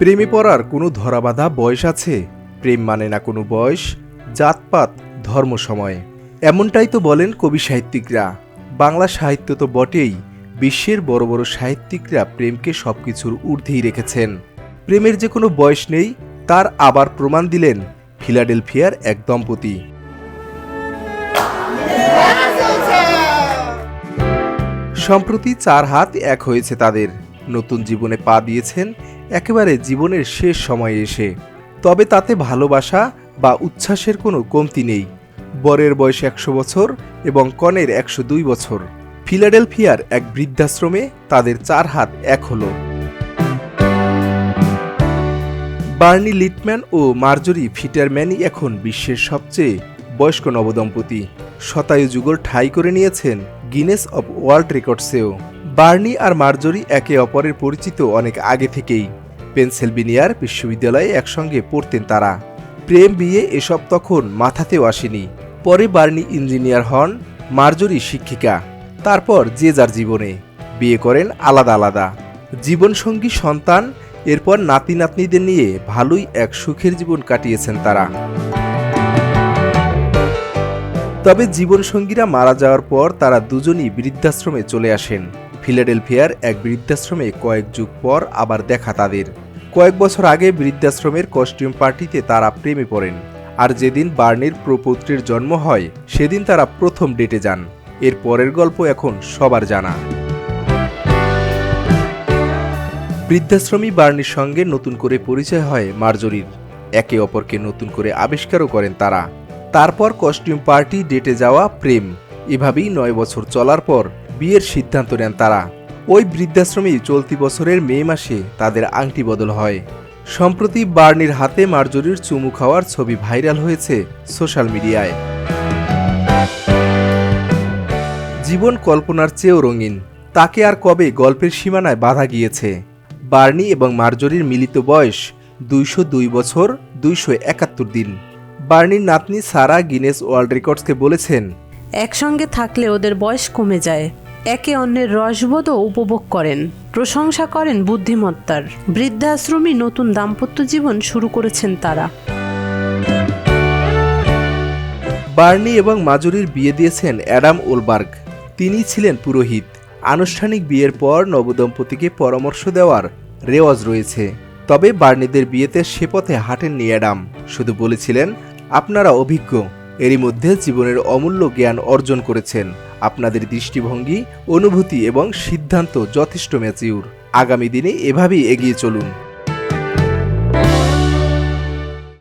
প্রেমে পড়ার কোনো ধরাবাধা বয়স আছে? প্রেম মানে না কোনো বয়স, জাতপাত, ধর্ম সময়। এমনটাই তো বলেন কবি সাহিত্যিকরা। বাংলা সাহিত্য তো বটেই, বিশ্বের বড় বড় সাহিত্যিকরা প্রেমকে সবকিছুর ঊর্ধ্বেই রেখেছেন। প্রেমের যে কোনো বয়স নেই, তার আবার প্রমাণ দিলেন ফিলাডেলফিয়ার এক দম্পতি। সম্প্রতি চার হাত এক হয়েছে তাদের। নতুন জীবনে পা দিয়েছেন একেবারে জীবনের শেষ সময়ে এসে। তবে তাতে ভালোবাসা বা উচ্ছ্বাসের কোনো কমতি নেই। বরের বয়স একশো বছর এবং কনের একশো দুই বছর। ফিলাডেলফিয়ার এক বৃদ্ধাশ্রমে তাদের চার হাত এক হল। বার্নি লিটম্যান ও মার্জরি ফিটারম্যানই এখন বিশ্বের সবচেয়ে বয়স্ক নবদম্পতি। শতায়ু যুগল ঠাই করে নিয়েছেন গিনেস অব ওয়ার্ল্ড রেকর্ডসেও। বার্নি আর মার্জরি একে অপরের পরিচিত অনেক আগে থেকেই। পেনসিলভেনিয়ার বিশ্ববিদ্যালয়ে একসঙ্গে পড়তেন তারা। প্রেম বিয়ে এসব তখন মাথাতেও আসেনি। পরে বার্নি ইঞ্জিনিয়ার হন, মার্জরি শিক্ষিকা। তারপর যে যার জীবনে। বিয়ে করেন আলাদা আলাদা। জীবনসঙ্গী সন্তান, এরপর নাতি নাতনিদের নিয়ে ভালোই এক সুখের জীবন কাটিয়েছেন তারা। তবে জীবনসঙ্গীরা মারা যাওয়ার পর তারা দুজনই বৃদ্ধাশ্রমে চলে আসেন। ফিলাডেলফিয়ার এক বৃদ্ধাশ্রমে কয়েক যুগ পর আবার দেখা তাদের। কয়েক বছর আগে বৃদ্ধাশ্রমের কস্টিউম পার্টিতে তারা প্রেমে পড়েন। আর যেদিন বার্নির প্রপৌত্রের জন্ম হয়, সেদিন তারা প্রথম ডেটে যান। এর পরের গল্প এখন সবার জানা। বৃদ্ধাশ্রমী বার্নির সঙ্গে নতুন করে পরিচয় হয় মার্জরির। একে অপরকে নতুন করে আবিষ্কারও করেন তারা। তারপর কস্টিউম পার্টি ডেটে যাওয়া প্রেম। এভাবেই নয় বছর চলার পর বিয়ের সিদ্ধান্ত নেন তারা। ওই বৃদ্ধাশ্রমেই চলতি বছরের মে মাসে তাদের আংটি বদল হয়। সম্প্রতি বার্নির হাতে মার্জরির চুমু খাওয়ার ছবি ভাইরাল হয়েছে সোশ্যাল মিডিয়ায়। জীবন কল্পনার চেয়েও রঙিন। তাকে আর কবে গল্পের সীমানায় বাধা গিয়েছে? বার্নি এবং মার্জরির মিলিত বয়স দুইশো দুই বছর দুইশো একাত্তর দিন। বার্নির নাতনি সারা গিনেস ওয়ার্ল্ড রেকর্ডসকে বলেছেন, একসঙ্গে থাকলে ওদের বয়স কমে যায়। একে অন্যের রসবোধও উপভোগ করেন, প্রশংসা করেন বুদ্ধিমত্তার। বৃদ্ধাশ্রমী নতুন দাম্পত্য জীবন শুরু করেছেন তারা। বার্নি এবং মাজুরির বিয়ে দিয়েছেন অ্যাডাম ওলবার্গ। তিনি ছিলেন পুরোহিত। আনুষ্ঠানিক বিয়ের পর নবদম্পতিকে পরামর্শ দেওয়ার রেওয়াজ রয়েছে। তবে বার্নিদের বিয়েতে সে পথে হাঁটেননি অ্যাডাম। শুধু বলেছিলেন, আপনারা অভিজ্ঞ। এরই মধ্যে জীবনের অমূল্য জ্ঞান অর্জন করেছেন আপনাদের দৃষ্টিভঙ্গি, অনুভূতি এবং সিদ্ধান্ত যথেষ্ট ম্যাচিউর। আগামী দিনে এভাবেই এগিয়ে চলুন।